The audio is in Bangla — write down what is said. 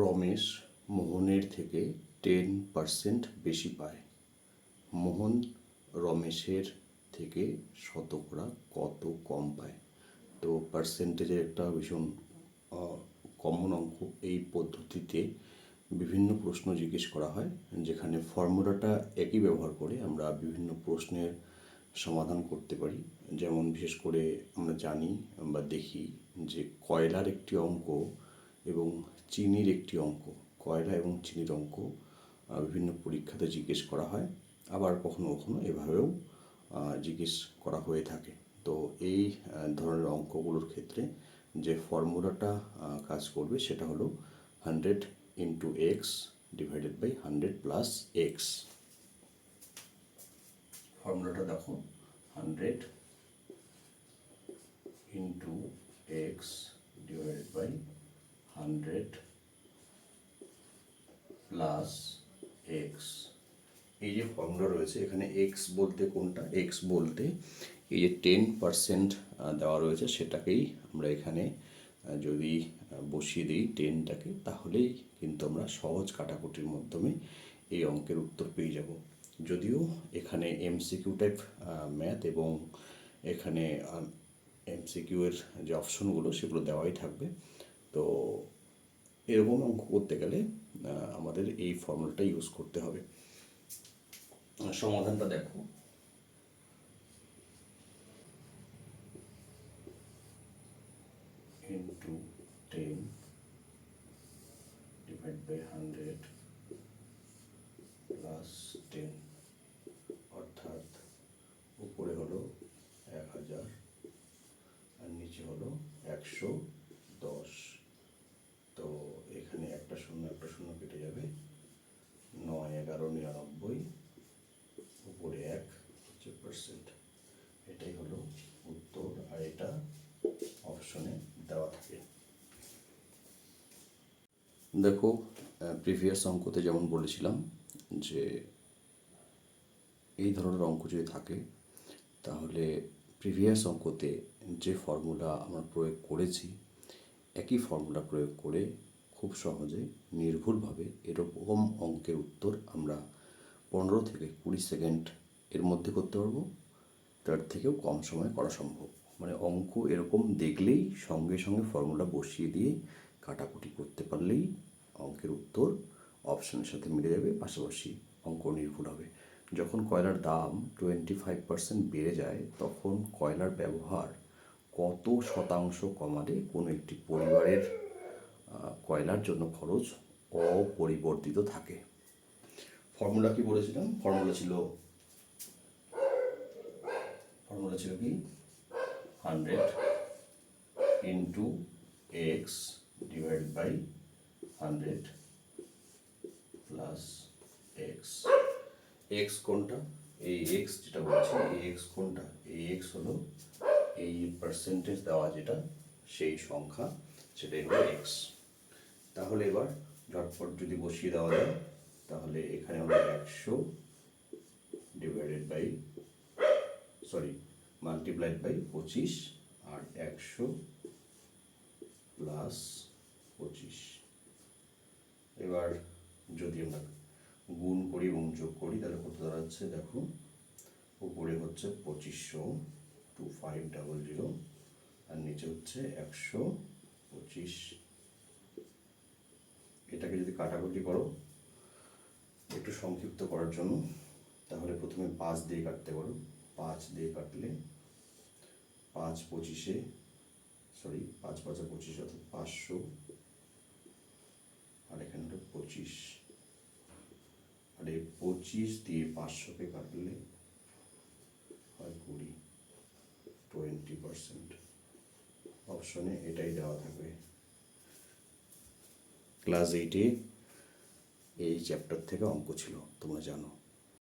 রমেশ মোহনের থেকে টেন পার্সেন্ট বেশি পায়। মোহন রমেশের থেকে শতকরা কত কম পায়? তো পার্সেন্টেজের একটা ভীষণ কমন অঙ্ক। এই পদ্ধতিতে বিভিন্ন প্রশ্ন জিজ্ঞেস করা হয়, যেখানে ফর্মুলাটা একই ব্যবহার করে আমরা বিভিন্ন প্রশ্নের সমাধান করতে পারি। যেমন বিশেষ করে আমরা জানি বা দেখি যে কয়লার একটি অঙ্ক এবং চিনির একটি অঙ্ক, কয়লা এবং চিনির অঙ্ক বিভিন্ন পরীক্ষাতে জিজ্ঞেস করা হয়। আবার কখনো কখনো এভাবেও জিজ্ঞেস করা হয়ে থাকে। তো এই ধরনের অঙ্কগুলোর ক্ষেত্রে যে ফর্মুলাটা কাজ করবে সেটা হলো hundred into x divided by hundred plus x ফর্মুলাটা দেখো hundred into x divided by hundred plus x এই যে ফর্মুলা রয়েছে, এখানে এক্স বলতে কোনটা? এক্স বলতে এই যে টেন পার্সেন্ট দেওয়া রয়েছে, সেটাকেই আমরা এখানে যদি বসিয়ে দিই টেনটাকে তাহলেই কিন্তু আমরা সহজ কাটাকুটির মাধ্যমে এই অঙ্কের উত্তর পেয়ে যাব। যদিও এখানে এমসিকিউ টাইপ ম্যাথ এবং এখানে এমসিকিউ এর যে অপশনগুলো সেগুলো দেওয়াই থাকবে। তো এরকম অঙ্ক করতে গেলে আমাদের এই ফর্মুলাটা ইউজ করতে হবে। সমাধানটা দেখো। Into ten divide by hundred plus ten অর্থাৎ উপরে হলো এক হাজার আর নিচে হলো একশো দশ তো এখানে একটা শূন্য একটা শূন্য কেটে যাবে নয় এগারো নিরানব্বই উপরে এক হচ্ছে পার্সেন্ট এটাই হলো উত্তর আর এটা অপশনে দেওয়া থাকে দেখো প্রিভিয়াস অঙ্কতে যেমন বলেছিলাম যে এই ধরনের অঙ্ক যদি থাকে, তাহলে প্রিভিয়াস অঙ্কতে যে ফর্মুলা আমরা প্রয়োগ করেছি, একই ফর্মুলা প্রয়োগ করে খুব সহজে নির্ভুলভাবে এরকম অঙ্কের উত্তর আমরা পনেরো থেকে কুড়ি সেকেন্ড এর মধ্যে করতে পারব। তার থেকেও কম সময়ে করা সম্ভব। মানে অঙ্ক এরকম দেখলেই সঙ্গে সঙ্গে ফর্মুলা বসিয়ে দিয়ে কাটাকুটি করতে পারলেই অঙ্কের উত্তর অপশানের সাথে মিলে যাবে, পাশাপাশি অঙ্ক নির্ভুল হবে। যখন কয়লার দাম টোয়েন্টি ফাইভ পার্সেন্ট বেড়ে যায়, তখন কয়লার ব্যবহার কত শতাংশ কমালে কোনো একটি পরিবারের কয়লার জন্য খরচ অপরিবর্তিত থাকে। ফর্মুলা কি বলেছিলাম? ফর্মুলা ছিল ফর্মুলা ছিল কি? Hundred into x by hundred plus x x কোনটা? এই এক্স যেটা বলছি, এই এক্স কোনটা? এই এক্স হলো এই পার্সেন্টেজ দেওয়া যেটা, সেই সংখ্যা, সেটাই হলো এক্স তাহলে এবার ঝটপট যদি বসিয়ে দেওয়া যায়, তাহলে এখানে হলো একশো divided by sorry multiplied by পঁচিশ, আর একশো প্লাস পঁচিশ। এবার যদি আমরা গুণ করি এবং যোগ করি, তাহলে কত দাঁড়াচ্ছে? দেখো, উপরে হচ্ছে পঁচিশশো টু ফাইভ ডাবল জিরো, আর নিচে হচ্ছে একশো পঁচিশ। এটাকে যদি কাটাকুটি করো, একটু সংক্ষিপ্ত করার জন্য, তাহলে প্রথমে পাঁচ দিয়ে কাটতে পারো। পাঁচ দিয়ে কাটলে পাঁচ পঁচিশে সরি পাঁচ পাঁচে পঁচিশ অর্থাৎ পাঁচশো পঁচিশ। আর এই পঁচিশ দিয়ে পাঁচশোকে কাটলে হয় কুড়ি টোয়েন্টি পার্সেন্ট অপশনে এটাই দেওয়া থাকবে। ক্লাস এইটে এই চ্যাপ্টার থেকে অঙ্ক ছিল, তোমরা জানো।